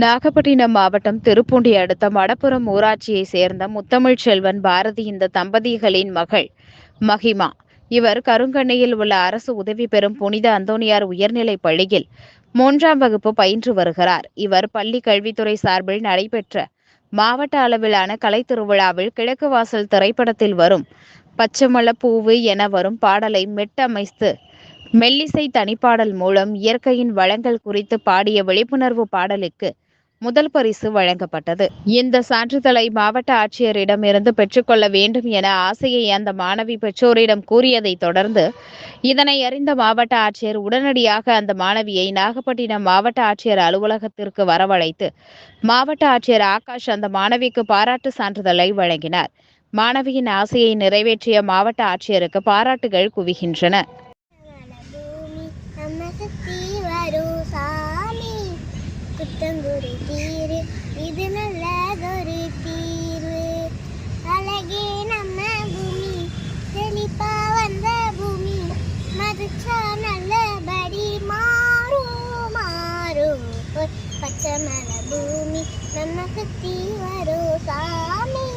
நாகப்பட்டினம் மாவட்டம் திருப்பூண்டி அடுத்த மடப்புறம் ஊராட்சியை சேர்ந்த முத்தமிழ் செல்வன் பாரதி இந்த தம்பதிகளின் மகள் மகிமா. இவர் கருங்கண்ணையில் உள்ள அரசு உதவி பெறும் புனித அந்தோனியார் உயர்நிலைப் பள்ளியில் மூன்றாம் வகுப்பு பயின்று வருகிறார். இவர் பள்ளி கல்வித்துறை சார்பில் நடைபெற்ற மாவட்ட அளவிலான கலை திருவிழாவில் கிழக்கு வாசல் திரைப்படத்தில் வரும் பச்சைமல பூவு என வரும் பாடலை மெட்டமைத்து மெல்லிசை தனிப்பாடல் மூலம் இயற்கையின் வளங்கள் குறித்து பாடிய விழிப்புணர்வு பாடலுக்கு முதல் பரிசு வழங்கப்பட்டது. இந்த சான்றிதழை மாவட்ட ஆட்சியரிடமிருந்து பெற்றுக்கொள்ள வேண்டும் என ஆசையை அந்த மாணவி பெற்றோரிடம் கூறியதைத் தொடர்ந்து இதனை அறிந்த மாவட்ட ஆட்சியர் உடனடியாக அந்த மாணவியை நாகப்பட்டினம் மாவட்ட ஆட்சியர் அலுவலகத்திற்கு வரவழைத்து மாவட்ட ஆட்சியர் ஆகாஷ் அந்த மாணவிக்கு பாராட்டு சான்றிதழை வழங்கினார். மாணவியின் ஆசையை நிறைவேற்றிய மாவட்ட ஆட்சியருக்கு பாராட்டுகள் குவிகின்றன. குத்தங்குடி தீரு. இது நல்லதொரு தீர்வு அழகே நம்ம பூமி. செழிப்பா வந்த பூமி. மதிச்சா நல்லபடி மாறும் மாறும் ஒரு பச்சை மலை பூமி நம்ம சுத்தி வரும் சாமி.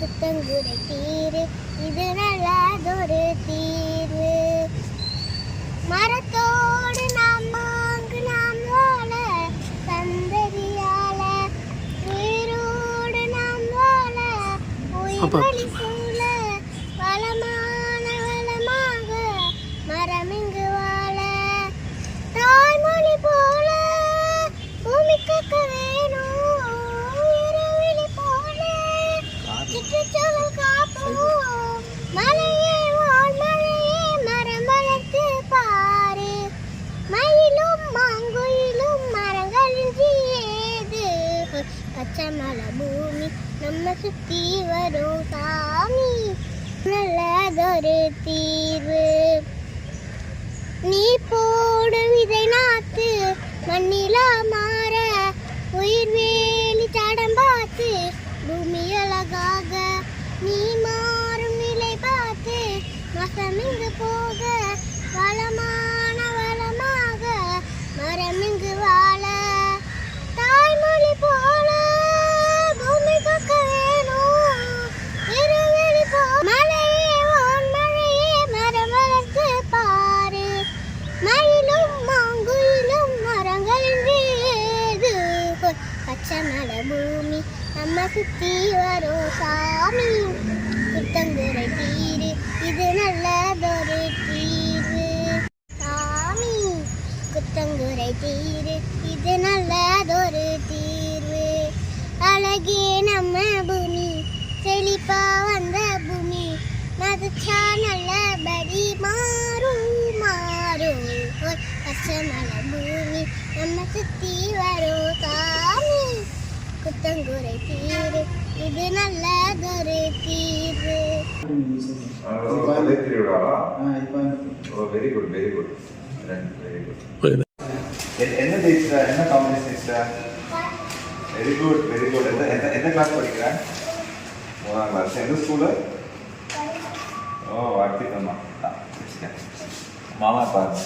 குத்தங்குடி தீரு. இது நல்லதொரு தீர்வு 好不。好 சுத்தி வரும் சாமி. நல்லதொரு தீர்வு. நீ போடும் இதை நாத்து மண்ணிலா மாற உயிர் வேலி தடம் பார்த்து பூமி அழகாக நீ மாறும் நிலை பார்த்து மசம் இங்கு போக பூமி நம்ம சுத்தி வரும் சாமி புத்தங்குறை தீரு இது நல்லதொரு தீர்வு சாமி குத்தங்குறை தீரு இது நல்லதொரு தீர்வு அழகே நம்ம பூமி செழிப்பா வந்த பூமி மதிச்சா நல்லபடி மாறும் மாறும் ஓய் பச்சை மலை பூமி நம்ம சுத்தி வரும் குத்தங்குறை தீரு. இது நல்லதொரு தீர்வு. Very good very good very good. என்ன ஜெயிச்சிட்டா என்ன காம்படிஷன் ஜெயிச்சிட்டா வெரி குட் வெரி குட். எந்த எந்த கிளாஸ் படிக்கிறேன் மூணாம் கிளாஸ் எந்த ஸ்கூலு ஓ வாழ்த்துக்கம்மா மாமா பாருங்க